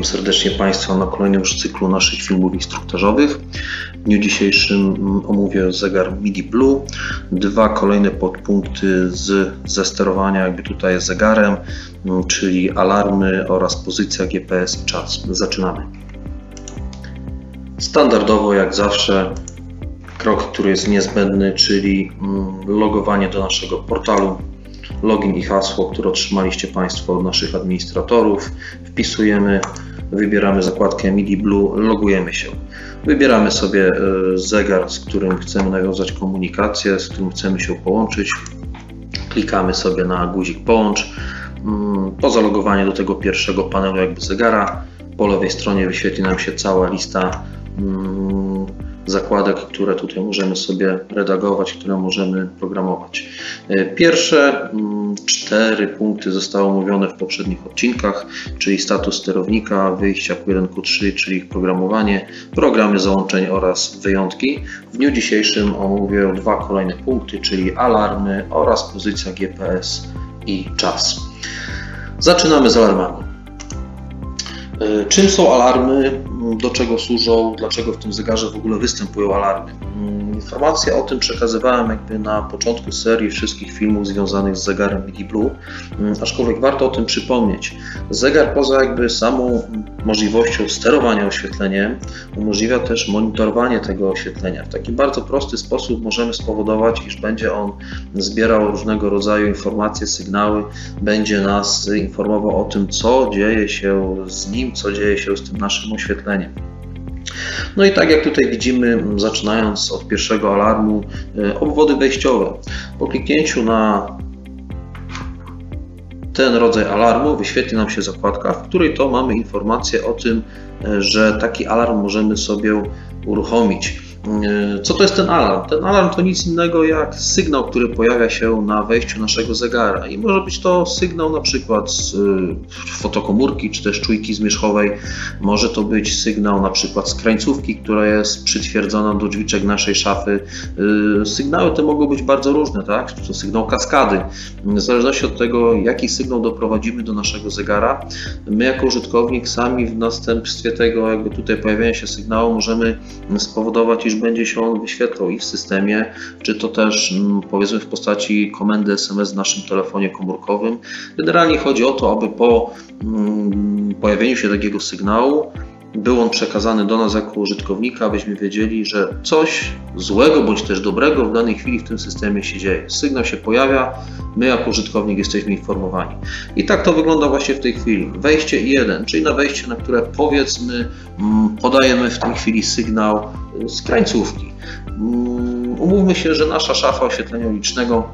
Witam serdecznie Państwa na kolejnym już cyklu naszych filmów instruktażowych. W dniu dzisiejszym omówię zegar MIDI Blue, dwa kolejne podpunkty z, ze sterowania jakby tutaj zegarem, czyli alarmy oraz pozycja GPS i czas. Zaczynamy. Standardowo jak zawsze krok, który jest niezbędny, czyli mm, logowanie do naszego portalu login i hasło, które otrzymaliście Państwo od naszych administratorów. Wpisujemy, wybieramy zakładkę MIDI Blue, logujemy się. Wybieramy sobie e, zegar, z którym chcemy nawiązać komunikację, z którym chcemy się połączyć. Klikamy sobie na guzik połącz. Mm, po zalogowaniu do tego pierwszego panelu jakby zegara, po lewej stronie wyświetli nam się cała lista mm, zakładek, które tutaj możemy sobie redagować, które możemy programować. E, pierwsze mm, cztery punkty zostały omówione w poprzednich odcinkach, czyli status sterownika, wyjścia Q1, Q3, czyli ich programowanie, programy załączeń oraz wyjątki. W dniu dzisiejszym omówię dwa kolejne punkty, czyli alarmy oraz pozycja GPS i czas. Zaczynamy z alarmami. E, czym są alarmy? Do czego służą? Dlaczego w tym zegarze w ogóle występują alarmy? Mm, informacje o tym przekazywałem jakby na początku serii wszystkich filmów związanych z zegarem MIDI Blue, mm, aczkolwiek warto o tym przypomnieć. Zegar poza jakby samą możliwością sterowania oświetleniem umożliwia też monitorowanie tego oświetlenia. W taki bardzo prosty sposób możemy spowodować, iż będzie on zbierał różnego rodzaju informacje, sygnały, będzie nas informował o tym, co dzieje się z nim, co dzieje się z tym naszym oświetleniem. No i tak jak tutaj widzimy, zaczynając od pierwszego alarmu, e, obwody wejściowe. Po kliknięciu na ten rodzaj alarmu wyświetli nam się zakładka, w której to mamy informację o tym, e, że taki alarm możemy sobie uruchomić. E, co to jest ten alarm? Ten alarm to nic innego jak sygnał, który pojawia się na wejściu naszego zegara i może być to sygnał na przykład z e, fotokomórki czy też czujki zmierzchowej, może to być sygnał na przykład z krańcówki, która jest przytwierdzona do drzwiczek naszej szafy. E, sygnały te mogą być bardzo różne, tak? To sygnał kaskady. W zależności od tego, jaki sygnał doprowadzimy do naszego zegara, my jako użytkownik sami w następstwie tego jakby tutaj pojawienia się sygnału możemy spowodować, iż będzie się on wyświetlał i w systemie, czy to też mm, powiedzmy w postaci komendy SMS w naszym telefonie komórkowym. Generalnie chodzi o to, aby po mm, pojawieniu się takiego sygnału był on przekazany do nas jako użytkownika, abyśmy wiedzieli, że coś złego bądź też dobrego w danej chwili w tym systemie się dzieje. Sygnał się pojawia, my jako użytkownik jesteśmy informowani. I tak to wygląda właśnie w tej chwili. Wejście 1, czyli na wejście, na które powiedzmy mm, podajemy w tej chwili sygnał z krańcówki. Mm, umówmy się, że nasza szafa oświetlenia ulicznego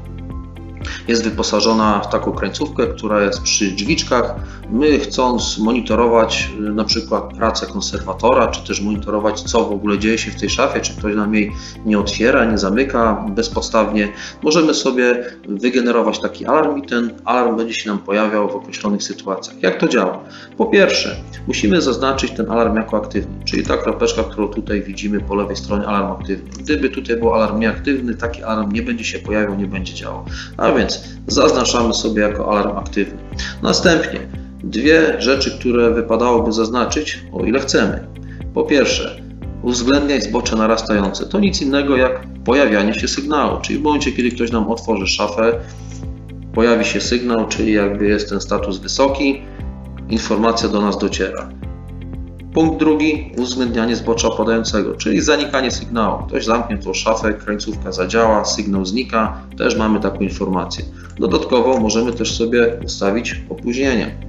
jest wyposażona w taką krańcówkę, która jest przy drzwiczkach. My chcąc monitorować y, na przykład pracę konserwatora, czy też monitorować co w ogóle dzieje się w tej szafie, czy ktoś nam jej nie otwiera, nie zamyka bezpodstawnie, możemy sobie wygenerować taki alarm i ten alarm będzie się nam pojawiał w określonych sytuacjach. Jak to działa? Po pierwsze, musimy zaznaczyć ten alarm jako aktywny, czyli ta kropeczka, którą tutaj widzimy po lewej stronie alarm aktywny. Gdyby tutaj był alarm nieaktywny, taki alarm nie będzie się pojawiał, nie będzie działał. A więc zaznaczamy sobie jako alarm aktywny. Następnie dwie rzeczy, które wypadałoby zaznaczyć, o ile chcemy. Po pierwsze, uwzględniać zbocze narastające. To nic innego jak pojawianie się sygnału, czyli w momencie, kiedy ktoś nam otworzy szafę, pojawi się sygnał, czyli jakby jest ten status wysoki, informacja do nas dociera. Punkt drugi, uwzględnianie zbocza opadającego, czyli zanikanie sygnału. Ktoś zamknie tą szafę, krańcówka zadziała, sygnał znika, też mamy taką informację. Dodatkowo możemy też sobie ustawić opóźnienie.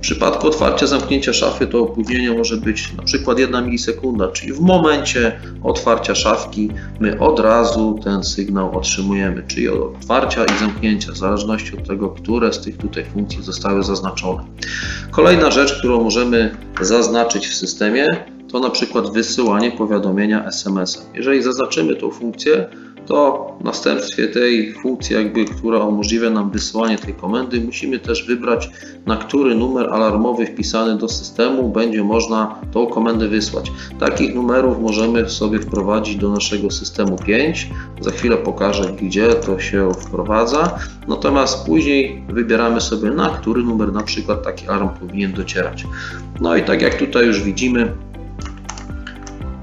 W przypadku otwarcia, zamknięcia szafy to opóźnienie może być na przykład 1 milisekunda, czyli w momencie otwarcia szafki my od razu ten sygnał otrzymujemy, czyli od otwarcia i zamknięcia, w zależności od tego, które z tych tutaj funkcji zostały zaznaczone. Kolejna rzecz, którą możemy zaznaczyć w systemie, to na przykład wysyłanie powiadomienia SMS-em. Jeżeli zaznaczymy tą funkcję, to w następstwie tej funkcji, jakby, która umożliwia nam wysyłanie tej komendy, musimy też wybrać, na który numer alarmowy wpisany do systemu będzie można tą komendę wysłać. Takich numerów możemy sobie wprowadzić do naszego systemu 5. Za chwilę pokażę, gdzie to się wprowadza. Natomiast później wybieramy sobie, na który numer na przykład taki alarm powinien docierać. No i tak jak tutaj już widzimy,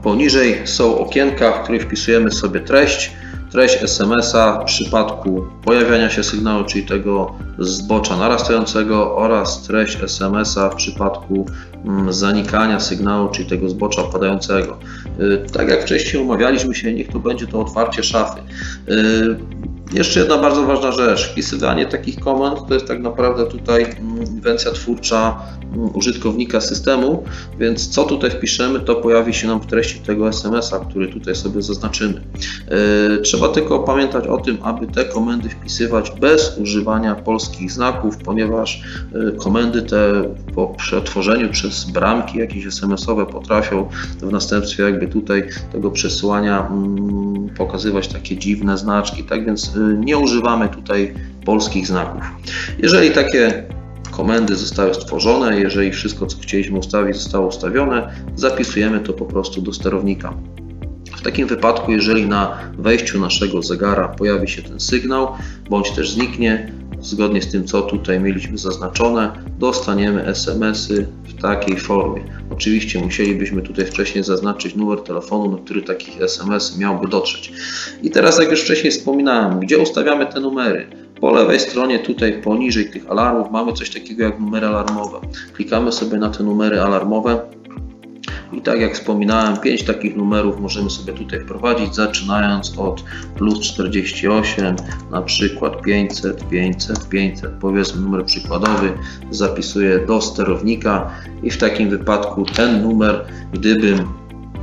poniżej są okienka, w których wpisujemy sobie treść treść SMS-a w przypadku pojawiania się sygnału, czyli tego zbocza narastającego oraz treść SMS-a w przypadku mm, zanikania sygnału, czyli tego zbocza opadającego. Y, tak jak wcześniej umawialiśmy się, niech to będzie to otwarcie szafy. Jeszcze jedna bardzo ważna rzecz. Wpisywanie takich komend to jest tak naprawdę tutaj mm, inwencja twórcza mm, użytkownika systemu, więc co tutaj wpiszemy, to pojawi się nam w treści tego SMS-a, który tutaj sobie zaznaczymy. Yy, trzeba tylko pamiętać o tym, aby te komendy wpisywać bez używania polskich znaków, ponieważ yy, komendy te po przetworzeniu przez bramki jakieś SMS-owe potrafią w następstwie jakby tutaj tego przesyłania mm, pokazywać takie dziwne znaczki, tak więc nie używamy tutaj polskich znaków. Jeżeli takie komendy zostały stworzone, jeżeli wszystko, co chcieliśmy ustawić, zostało ustawione, zapisujemy to po prostu do sterownika. W takim wypadku, jeżeli na wejściu naszego zegara pojawi się ten sygnał, bądź też zniknie, zgodnie z tym, co tutaj mieliśmy zaznaczone, dostaniemy SMS-y w takiej formie. Oczywiście musielibyśmy tutaj wcześniej zaznaczyć numer telefonu, na który taki SMS miałby dotrzeć. I teraz, jak już wcześniej wspominałem, gdzie ustawiamy te numery? Po lewej stronie, tutaj poniżej tych alarmów, mamy coś takiego jak numery alarmowe. Klikamy sobie na te numery alarmowe i tak jak wspominałem, 5 takich numerów możemy sobie tutaj wprowadzić, zaczynając od plus 48, na przykład 500, 500, 500, powiedzmy numer przykładowy, zapisuję do sterownika i w takim wypadku ten numer, gdybym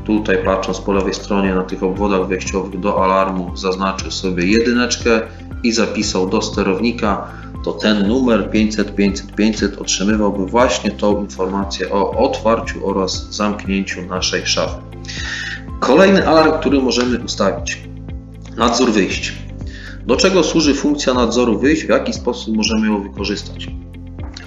tutaj patrząc po lewej stronie na tych obwodach wejściowych do alarmu zaznaczył sobie jedyneczkę i zapisał do sterownika, to ten numer 500 500 500 otrzymywałby właśnie tą informację o otwarciu oraz zamknięciu naszej szafy. Kolejny alarm, który możemy ustawić. Nadzór wyjść. Do czego służy funkcja nadzoru wyjść? W jaki sposób możemy ją wykorzystać?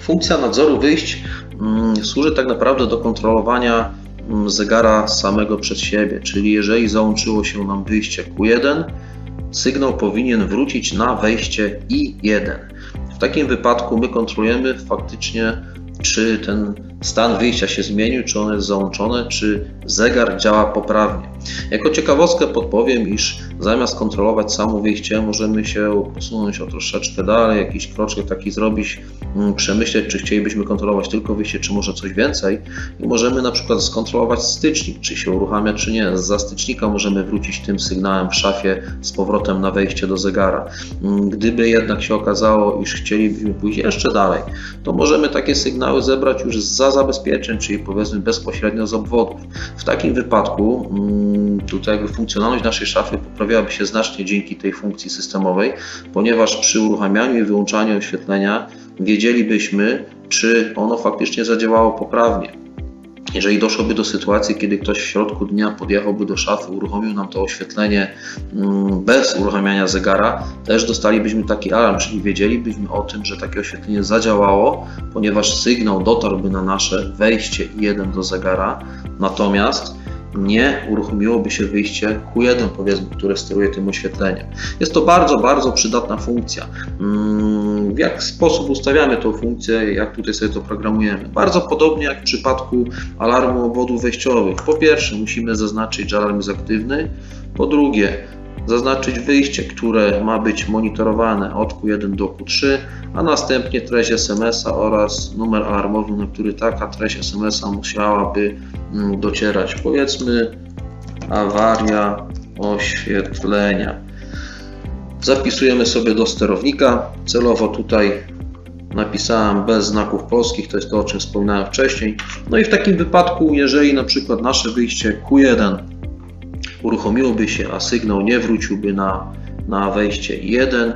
Funkcja nadzoru wyjść mm, służy tak naprawdę do kontrolowania mm, zegara samego przez siebie, czyli jeżeli załączyło się nam wyjście Q1, sygnał powinien wrócić na wejście I1. W takim wypadku my kontrolujemy faktycznie, czy ten stan wyjścia się zmienił, czy on jest załączone, czy zegar działa poprawnie. Jako ciekawostkę podpowiem, iż zamiast kontrolować samo wyjście, możemy się posunąć o troszeczkę dalej, jakiś kroczek taki zrobić, mm, przemyśleć, czy chcielibyśmy kontrolować tylko wyjście, czy może coś więcej. I możemy na przykład skontrolować stycznik, czy się uruchamia, czy nie. Z stycznika możemy wrócić tym sygnałem w szafie z powrotem na wejście do zegara. Mm, gdyby jednak się okazało, iż chcielibyśmy pójść jeszcze dalej, to możemy takie sygnały zebrać już za zabezpieczeń, czyli powiedzmy bezpośrednio z obwodów. W takim wypadku mm, tutaj jakby funkcjonalność naszej szafy poprawiałaby się znacznie dzięki tej funkcji systemowej, ponieważ przy uruchamianiu i wyłączaniu oświetlenia wiedzielibyśmy, czy ono faktycznie zadziałało poprawnie. Jeżeli doszłoby do sytuacji, kiedy ktoś w środku dnia podjechałby do szafy, uruchomił nam to oświetlenie mm, bez uruchamiania zegara, też dostalibyśmy taki alarm, czyli wiedzielibyśmy o tym, że takie oświetlenie zadziałało, ponieważ sygnał dotarłby na nasze wejście 1 do zegara, natomiast nie uruchomiłoby się wyjście Q1, powiedzmy, które steruje tym oświetleniem. Jest to bardzo, bardzo przydatna funkcja. W jaki sposób ustawiamy tą funkcję, jak tutaj sobie to programujemy? Bardzo podobnie jak w przypadku alarmu obwodów wejściowych. Po pierwsze, musimy zaznaczyć, że alarm jest aktywny. Po drugie, zaznaczyć wyjście, które ma być monitorowane od Q1 do Q3, a następnie treść SMS-a oraz numer alarmowy, na który taka treść SMS-a musiałaby mm, docierać. Powiedzmy awaria oświetlenia. Zapisujemy sobie do sterownika. Celowo tutaj napisałem bez znaków polskich, to jest to o czym wspominałem wcześniej. No i w takim wypadku, jeżeli na przykład nasze wyjście Q1 uruchomiłoby się, a sygnał nie wróciłby na, na wejście 1,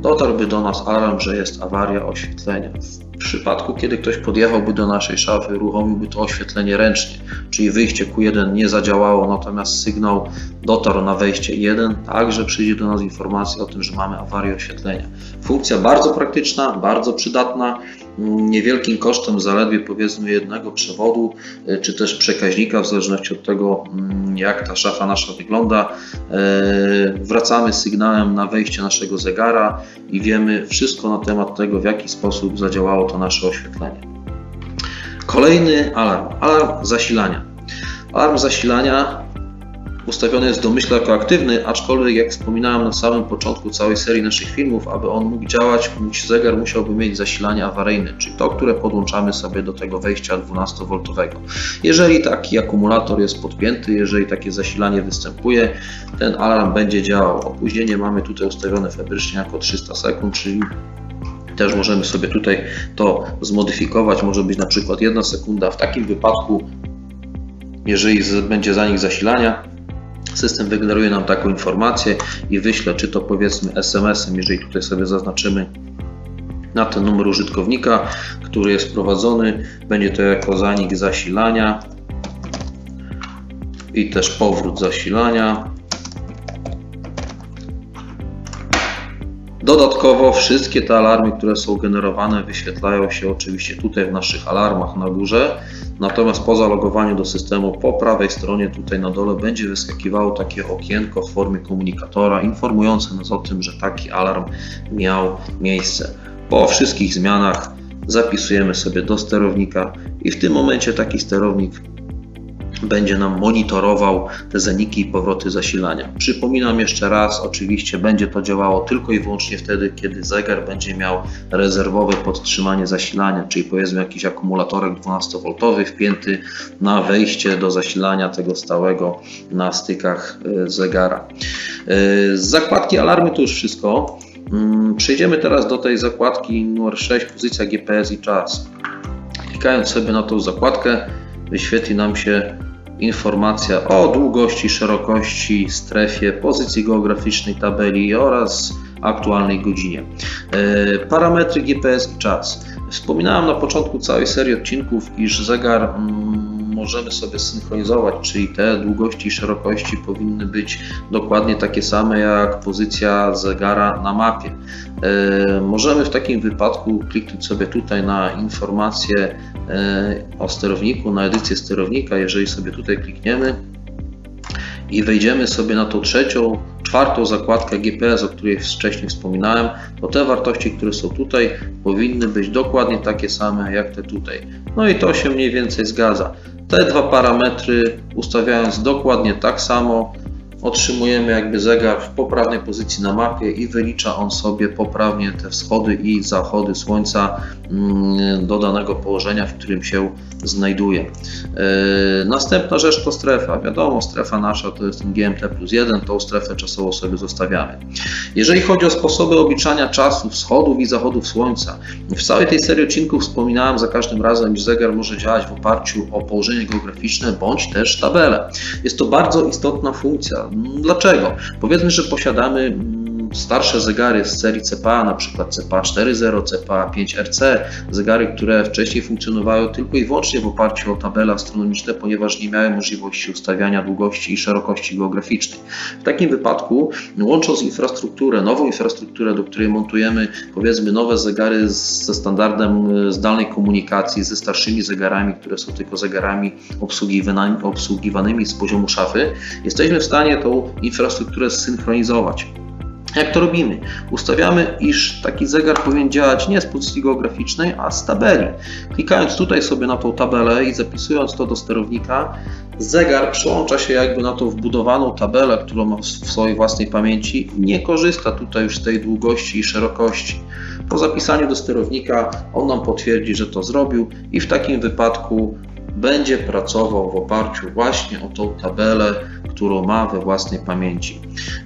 dotarłby do nas alarm, że jest awaria oświetlenia. W przypadku, kiedy ktoś podjechałby do naszej szafy, uruchomiłby to oświetlenie ręcznie, czyli wyjście Q1 nie zadziałało, natomiast sygnał dotarł na wejście 1, także przyjdzie do nas informacja o tym, że mamy awarię oświetlenia. Funkcja bardzo praktyczna, bardzo przydatna, niewielkim kosztem zaledwie powiedzmy jednego przewodu, e, czy też przekaźnika, w zależności od tego, mm, jak ta szafa nasza wygląda. E, wracamy z sygnałem na wejście naszego zegara i wiemy wszystko na temat tego, w jaki sposób zadziałało to nasze oświetlenie. Kolejny alarm, alarm zasilania. Alarm zasilania ustawiony jest domyślnie jako aktywny, aczkolwiek jak wspominałem na samym początku całej serii naszych filmów, aby on mógł działać, zegar musiałby mieć zasilanie awaryjne, czyli to, które podłączamy sobie do tego wejścia 12V. Jeżeli taki akumulator jest podpięty, jeżeli takie zasilanie występuje, ten alarm będzie działał. Opóźnienie mamy tutaj ustawione fabrycznie jako 300 sekund, czyli też możemy sobie tutaj to zmodyfikować. Może być na przykład 1 sekunda. W takim wypadku, jeżeli będzie zanik zasilania, System wygeneruje nam taką informację i wyśle, czy to powiedzmy SMS-em, jeżeli tutaj sobie zaznaczymy na ten numer użytkownika, który jest prowadzony, będzie to jako zanik zasilania i też powrót zasilania. Dodatkowo wszystkie te alarmy, które są generowane, wyświetlają się oczywiście tutaj w naszych alarmach na górze. Natomiast po zalogowaniu do systemu po prawej stronie tutaj na dole będzie wyskakiwało takie okienko w formie komunikatora informujące nas o tym, że taki alarm miał miejsce. Po wszystkich zmianach zapisujemy sobie do sterownika i w tym momencie taki sterownik będzie nam monitorował te zaniki i powroty zasilania. Przypominam jeszcze raz, oczywiście będzie to działało tylko i wyłącznie wtedy, kiedy zegar będzie miał rezerwowe podtrzymanie zasilania, czyli powiedzmy jakiś akumulatorek 12V wpięty na wejście do zasilania tego stałego na stykach e, zegara. E, z zakładki alarmy to już wszystko. Mm, przejdziemy teraz do tej zakładki numer 6, pozycja GPS i czas. Klikając sobie na tą zakładkę, wyświetli nam się informacja o długości, szerokości, strefie, pozycji geograficznej tabeli oraz aktualnej godzinie. E, parametry GPS i czas. Wspominałem na początku całej serii odcinków, iż zegar mm, możemy sobie synchronizować, czyli te długości i szerokości powinny być dokładnie takie same jak pozycja zegara na mapie. E, możemy w takim wypadku kliknąć sobie tutaj na informację e, o sterowniku, na edycję sterownika. Jeżeli sobie tutaj klikniemy, i wejdziemy sobie na tą trzecią, czwartą zakładkę GPS, o której wcześniej wspominałem, to te wartości, które są tutaj, powinny być dokładnie takie same jak te tutaj. No i to się mniej więcej zgadza. Te dwa parametry ustawiając dokładnie tak samo, otrzymujemy jakby zegar w poprawnej pozycji na mapie i wylicza on sobie poprawnie te wschody i zachody słońca mm, do danego położenia, w którym się znajduje. E, następna rzecz to strefa. Wiadomo, strefa nasza to jest ten GMT plus 1, tą strefę czasową sobie zostawiamy. Jeżeli chodzi o sposoby obliczania czasu wschodów i zachodów słońca, w całej tej serii odcinków wspominałem za każdym razem, że zegar może działać w oparciu o położenie geograficzne bądź też tabelę. Jest to bardzo istotna funkcja. Dlaczego? Powiedzmy, że posiadamy starsze zegary z serii CPA, na przykład CPA 4.0, CPA 5RC, zegary, które wcześniej funkcjonowały tylko i wyłącznie w oparciu o tabele astronomiczne, ponieważ nie miały możliwości ustawiania długości i szerokości geograficznej. W takim wypadku, łącząc infrastrukturę, nową infrastrukturę, do której montujemy powiedzmy nowe zegary ze standardem e, zdalnej komunikacji, ze starszymi zegarami, które są tylko zegarami obsługiwanymi, obsługiwanymi z poziomu szafy, jesteśmy w stanie tą infrastrukturę zsynchronizować. Jak to robimy? Ustawiamy, iż taki zegar powinien działać nie z pozycji geograficznej, a z tabeli. Klikając tutaj sobie na tą tabelę i zapisując to do sterownika, zegar przełącza się jakby na tą wbudowaną tabelę, którą ma w swojej własnej pamięci nie korzysta tutaj już z tej długości i szerokości. Po zapisaniu do sterownika on nam potwierdzi, że to zrobił i w takim wypadku będzie pracował w oparciu właśnie o tą tabelę, którą ma we własnej pamięci.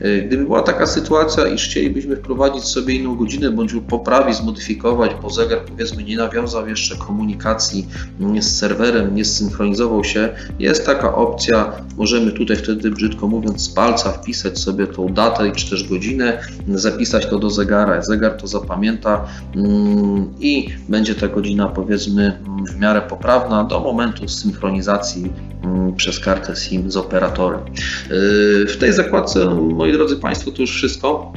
Y, Gdyby była taka sytuacja, iż chcielibyśmy wprowadzić sobie inną godzinę, bądź poprawić, zmodyfikować, bo zegar powiedzmy nie nawiązał jeszcze komunikacji mm, z serwerem, nie zsynchronizował się, jest taka opcja, możemy tutaj wtedy brzydko mówiąc z palca wpisać sobie tą datę czy też godzinę, zapisać to do zegara, zegar to zapamięta mm, i będzie ta godzina powiedzmy w miarę poprawna do momentu synchronizacji mm, przez kartę SIM z operatorem. Yy, W tej zakładce, moi drodzy Państwo, to już wszystko.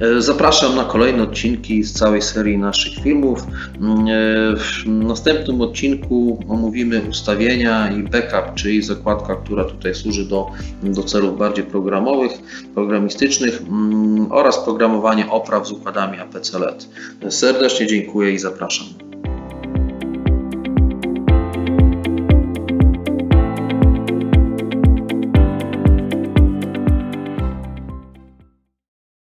Yy, Zapraszam na kolejne odcinki z całej serii naszych filmów. Yy, W następnym odcinku omówimy ustawienia i backup, czyli zakładka, która tutaj służy do, do celów bardziej programowych, programistycznych mm, oraz programowanie opraw z układami APC LED. Serdecznie dziękuję i zapraszam.